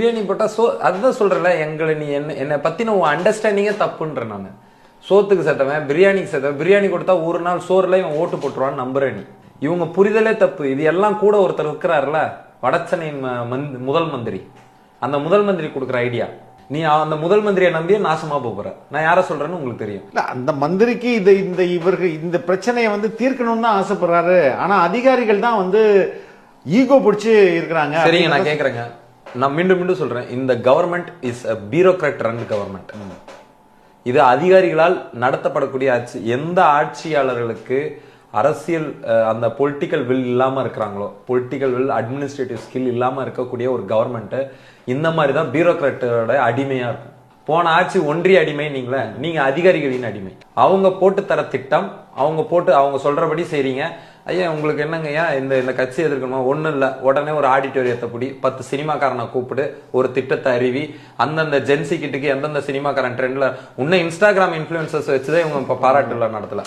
பிரியாணி போட்டா சோ அதுதான் சொல்றேன்ல எங்களை நீ என்ன என்னை பத்தின உன் அண்டர்ஸ்டாண்டிங்கே தப்புன்ற நான். சோத்துக்கு செத்தவன் பிரியாணிக்கு செத்தவன் பிரியாணி கொடுத்தா ஒரு நாள் சோறுல இவன் ஓட்டு போட்டுருவான்னு நம்புற நீ. இவங்க புரிதலே தப்பு. இது எல்லாம் கூட ஒருத்தர் இருக்கிறாருல வடச்சென்னையின் மந்த்- முதல் மந்திரி. அந்த முதல் மந்திரி கொடுக்குற ஐடியா நீ அந்த முதல் மந்திரியை நம்பியே நாசமா போற நான் யார சொல்றேன்னு உங்களுக்கு தெரியும். இல்ல அந்த மந்திரிக்கு இது இந்த இவருக்கு இந்த பிரச்சனையை வந்து தீர்க்கணும்னு தான் ஆசைப்படுறாரு. ஆனா அதிகாரிகள் தான் வந்து ஈகோ பிடிச்சு இருக்கிறாங்க. சரிங்க நான் கேக்குறேங்க. நான் மீண்டும் மீண்டும் சொல்றேன். இந்த government is a bureaucrat run government இது அதிகாரிகளால் நடத்தப்படக்கூடிய ஆட்சி. எந்த ஆட்சியாளர்களுக்கு அரசியல் அந்த பொலிட்டிக்கல் வில் இல்லாமல் இருக்கிறாங்களோ பொலிட்டிக்கல் வில் அட்மினிஸ்ட்ரேட்டிவ் ஸ்கில் இல்லாமல் இருக்கக்கூடிய ஒரு கவர்மெண்ட்டு இந்த மாதிரி தான் பியூரோக்ராட்டோட அடிமையாக இருக்கும். போன ஆட்சி ஒன்றிய அடிமை நீங்களே. நீங்க அதிகாரிகளின் அடிமை. அவங்க போட்டு தர திட்டம் அவங்க போட்டு அவங்க சொல்றபடி செய்றீங்க. ஐயா உங்களுக்கு என்னங்க ஐயா இந்த இந்த கட்சி எதிர்க்கணுமா? ஒன்றும் இல்லை. உடனே ஒரு ஆடிட்டோரியத்தை பிடி பத்து சினிமாக்காரனை கூப்பிடு ஒரு திட்டத்தை அறிவி. அந்தந்த ஜென்சி கிட்டுக்கு எந்தெந்த சினிமாக்காரன் ட்ரெண்டில் இன்னும் இன்ஸ்டாகிராம் இன்ஃபுளுசர்ஸ் வச்சுதான் இவங்க இப்போ பாராட்டுல விழா நடத்தல.